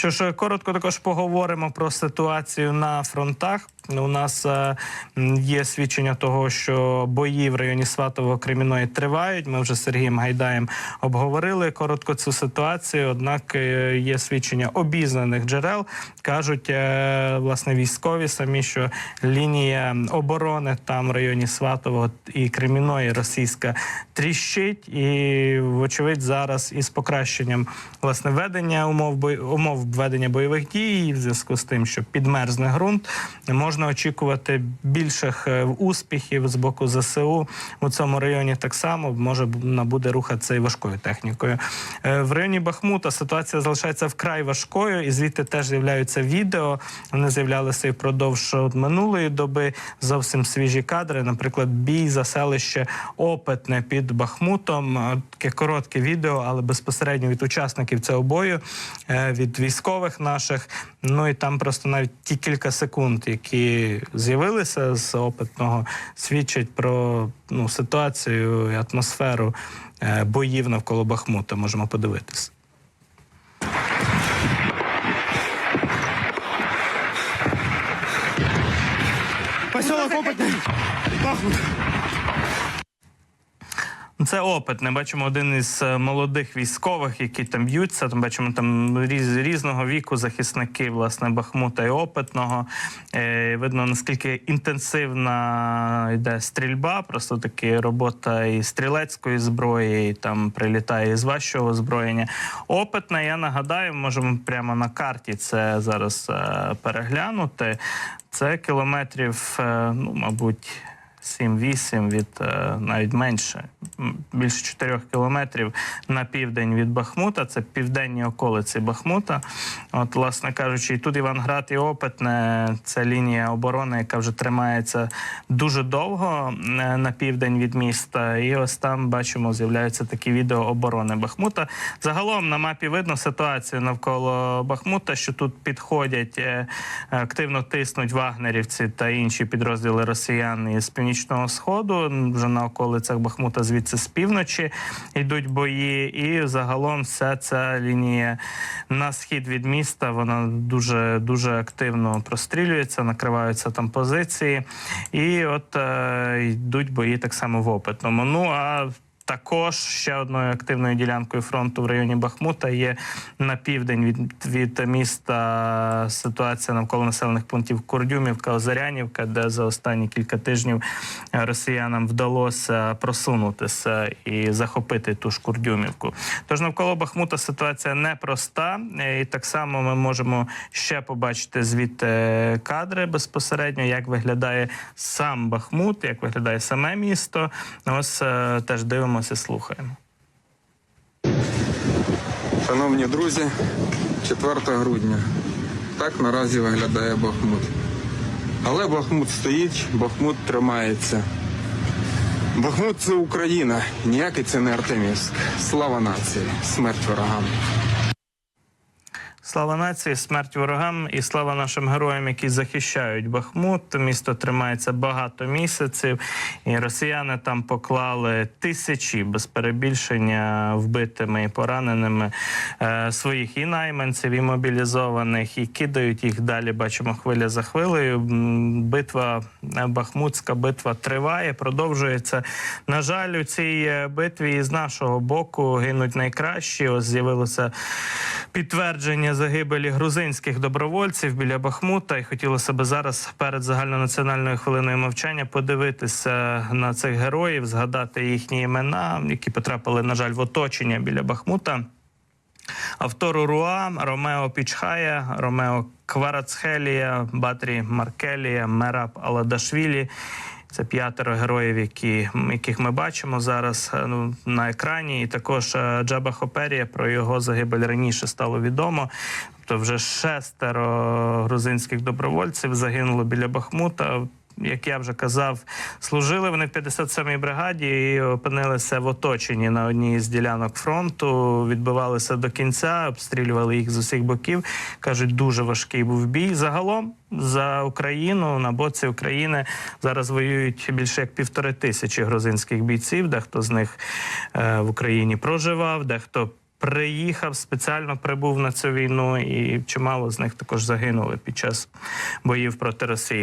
Що ж, коротко також поговоримо про ситуацію на фронтах. У нас е, є свідчення того, що бої в районі Сватового Креміної тривають. Ми вже з Сергієм Гайдаєм обговорили коротко цю ситуацію. Однак е, є свідчення обізнаних джерел. кажуть е, власне військові самі, що лінія оборони там в районі Сватового і Креміної російська тріщить, і вочевидь зараз із покращенням власне ведення умов бой- умов ведення бойових дій в зв'язку з тим, що підмерзне ґрунт, можна очікувати більших е, успіхів з боку ЗСУ у цьому районі. Так само може вона буде рухатися і важкою технікою. Е, В районі Бахмута ситуація залишається вкрай важкою, і звідти теж з'являються відео. Вони з'являлися і впродовж минулої доби. Зовсім свіжі кадри. Наприклад, бій за селище Опитне під Бахмутом. Е, Таке коротке відео, але безпосередньо від учасників цього бою, від військових наших. Ну і там просто навіть ті кілька секунд, які з'явилися з опитного, свідчать про ну, ситуацію і атмосферу е, боїв навколо Бахмута. Можемо подивитися. Поселок Опытный. Бахмут. Це опитне. Бачимо один із е, молодих військових, які там б'ються. Там бачимо там різ, різного віку захисники власне Бахмута і опитного. Е, видно наскільки інтенсивна йде стрільба. Просто таки робота і стрілецької зброї, і там прилітає із важчого озброєння. Опитне, я нагадаю, можемо прямо на карті це зараз е, переглянути. Це кілометрів, е, ну мабуть. 7-8 від е, навіть менше, більше 4 кілометрів на південь від Бахмута. Це південні околиці Бахмута. От, власне кажучи, і тут Іванград і Опитне це лінія оборони, яка вже тримається дуже довго е, на південь від міста. І ось там бачимо, з'являються такі відео оборони Бахмута. Загалом на мапі видно ситуацію навколо Бахмута, що тут підходять е, активно тиснуть вагнерівці та інші підрозділи росіян із північного сходу. Вже на околицях Бахмута, звідси з півночі йдуть бої. І загалом вся ця лінія на схід від міста вона дуже дуже активно прострілюється, накриваються там позиції, і от е, йдуть бої так само в опитному. Ну а також ще одною активною ділянкою фронту в районі Бахмута є на південь від, від міста ситуація навколо населених пунктів Курдюмівка, Озарянівка, де за останні кілька тижнів е, росіянам вдалося просунутися і захопити ту ж Курдюмівку. Тож навколо Бахмута ситуація непроста, е, і так само ми можемо ще побачити звідти кадри безпосередньо, як виглядає сам Бахмут, як виглядає саме місто. Ось е, теж дивимося, слухаємо. Шановні друзі, 4 грудня. Так наразі виглядає Бахмут. Але Бахмут стоїть, Бахмут тримається. Бахмут це Україна, ніякий це не Артемівськ. Слава нації, смерть ворогам. Слава нації, смерть ворогам і слава нашим героям, які захищають Бахмут. Місто тримається багато місяців, і росіяни там поклали тисячі без перебільшення вбитими і пораненими е, своїх і найманців, і мобілізованих, і кидають їх далі. Бачимо хвиля за хвилею. Битва е, Бахмутська битва триває, продовжується. На жаль, у цій е, битві із нашого боку гинуть найкращі. Ось з'явилося підтвердження загибелі грузинських добровольців біля Бахмута. І хотілося б зараз перед загальнонаціональною хвилиною мовчання подивитися на цих героїв, згадати їхні імена, які потрапили, на жаль, в оточення біля Бахмута. Автору Руа, Ромео Пічхая, Ромео Кварацхелія, Батрі Маркелія, Мераб Аладашвілі. Це п'ятеро героїв, які, яких ми бачимо зараз е, ну, на екрані. І також е, Джаба Хоперія про його загибель раніше стало відомо. Тобто вже шестеро грузинських добровольців загинуло біля Бахмута. Як я вже казав, служили вони в 57-й бригаді і опинилися в оточенні на одній з ділянок фронту. Відбивалися до кінця, обстрілювали їх з усіх боків. кажуть, дуже важкий був бій. Загалом за Україну на боці України зараз воюють більше як півтори тисячі грузинських бійців. Дехто з них е, в Україні проживав, дехто приїхав, спеціально прибув на цю війну, і чимало з них також загинули під час боїв проти Росії.